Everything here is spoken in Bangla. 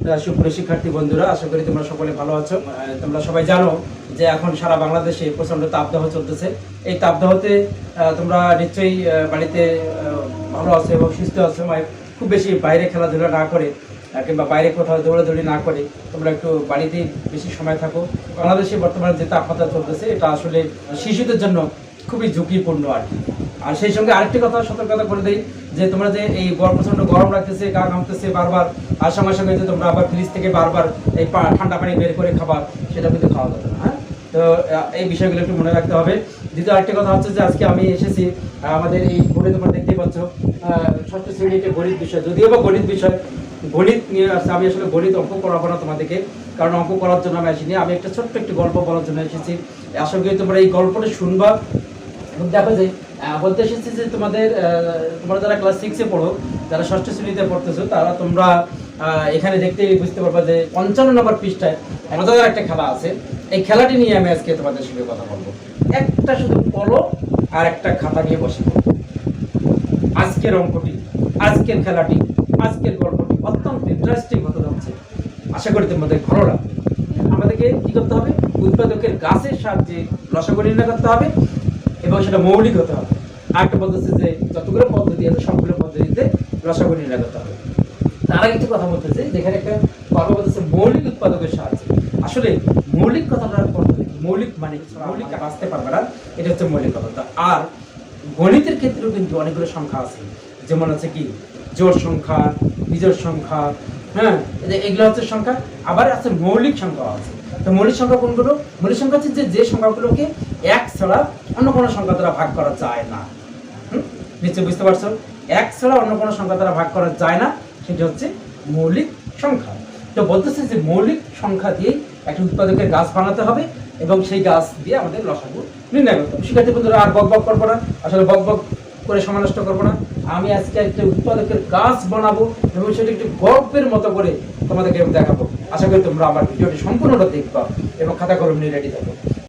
সুপ্রিয় শিক্ষার্থী বন্ধুরা, আশা করি তোমরা সকলে ভালো আছো। তোমরা সবাই জানো যে এখন সারা বাংলাদেশে প্রচণ্ড তাপদাহ চলতেছে। এই তাপদাহতে তোমরা নিশ্চয়ই বাড়িতে ভালো আছো এবং সুস্থ আছো। মানে খুব বেশি বাইরে খেলাধুলা না করে কিংবা বাইরে কোথাও দৌড়াদৌড়ি না করে তোমরা একটু বাড়িতেই বেশি সময় থাকো। বাংলাদেশে বর্তমানে যে তাপমাত্রা চলতেছে, এটা আসলে শিশুদের জন্য খুবই ঝুঁকিপূর্ণ আর কি। আর সেই সঙ্গে আরেকটি কথা সতর্কতা করে দেই, যে তোমরা যে এই প্রচণ্ড গরম রাখতেছে, গা ঘামতেছে বারবার, আর সঙ্গে সঙ্গে যে তোমরা আবার ফ্রিজ থেকে বারবার এই ঠান্ডা পানি বের করে খাবার সেটা কিন্তু খাওয়া যাবে না হ্যাঁ? তো এই বিষয়গুলো একটু মনে রাখতে হবে। দ্বিতীয় আরেকটি কথা হচ্ছে যে আজকে আমি এসেছি আমাদের এই বোর্ডে তোমরা দেখতেই পাচ্ছ ষষ্ঠ শ্রেণীতে গণিত বিষয়, যদিও বা গণিত বিষয়, গণিত নিয়ে আসছে আমি আসলে গণিত অঙ্ক করাবো না তোমাদেরকে, কারণ অঙ্ক করার জন্য আমি আসিনি। আমি একটা ছোট্ট একটি গল্প বলার জন্য এসেছি। আশা করি তোমরা এই গল্পটা শুনবা দেখো যে বলতে এসেছি যে তোমাদের তোমরা যারা ক্লাস সিক্সে পড়ো, যারা ষষ্ঠ শ্রেণীতে পড়তেছো, তারা তোমরা এখানে দেখতেই বুঝতে পারবা যে পঞ্চান্ন নম্বর পৃষ্ঠায় মজাদার একটা খেলা আছে। এই খেলাটি নিয়ে আমি আজকে তোমাদের সঙ্গে কথা বলব। একটা শুধু পলো আর একটা খাতা নিয়ে বসে পড়ো। আজকের অঙ্কটি, আজকের খেলাটি, আজকের গল্পটি অত্যন্ত ইন্টারেস্টিং হতে যাচ্ছে। আশা করি তোমাদের ভালো লাগবে। আমাদেরকে কি করতে হবে? উৎপাদকের গাছের সাহায্যে রসগোল নির্ণয় করতে হবে। এবং সেটা মৌলিক হতে হবে। আরেকটা বলতেছে যে যতগুলো পদ্ধতি আছে, সবগুলো পদ্ধতিতে রসগোল নির্ণয় করতে হবে। তার কিছু কথা বলতেছে যেখানে একটা গল্প বলতেছে মৌলিক উৎপাদকের সাহায্যে। আসলে মৌলিক কথাটা মৌলিক মানে মৌলিক বাঁচতে পারবে না, এটা হচ্ছে মৌলিক কথা। আর গণিতের ক্ষেত্রেও কিন্তু অনেকগুলো সংখ্যা আছে। যেমন আছে কি জোর সংখ্যা, বিজোড় সংখ্যা হ্যাঁ এগুলো হচ্ছে সংখ্যা, আবার আছে মৌলিক সংখ্যা আছে। তো মৌলিক সংখ্যা কোনগুলো? মৌলিক সংখ্যা হচ্ছে যে যে সংখ্যাগুলোকে এক ছাড়া অন্য কোনো সংখ্যা দ্বারা ভাগ করা যায় না। হুম? নিশ্চয়ই বুঝতে পারছ? এক ছাড়া অন্য কোনো সংখ্যা দ্বারা ভাগ করা যায় না, সেটা হচ্ছে মৌলিক সংখ্যা। তো বলতেছে যে মৌলিক সংখ্যা দিয়েই একটা উৎপাদকের গাছ বানাতে হবে এবং সেই গাছ দিয়ে আমাদের লসাগু নির্ণয় করতে হবে। শিক্ষার্থী বন্ধুরা, আর বক বক করব না। আসলে বক বক করে সময় নষ্ট করব না। আমি আজকে একটা উৎপাদকের গাছ বানাবো এবং সেটা একটু গল্পের মতো করে তোমাদেরকে দেখাবো। আশা করি তোমরা আমার ভিডিওটি সম্পূর্ণটা দেখবা এবং খাতা কলম নিয়ে রেডি থাকো।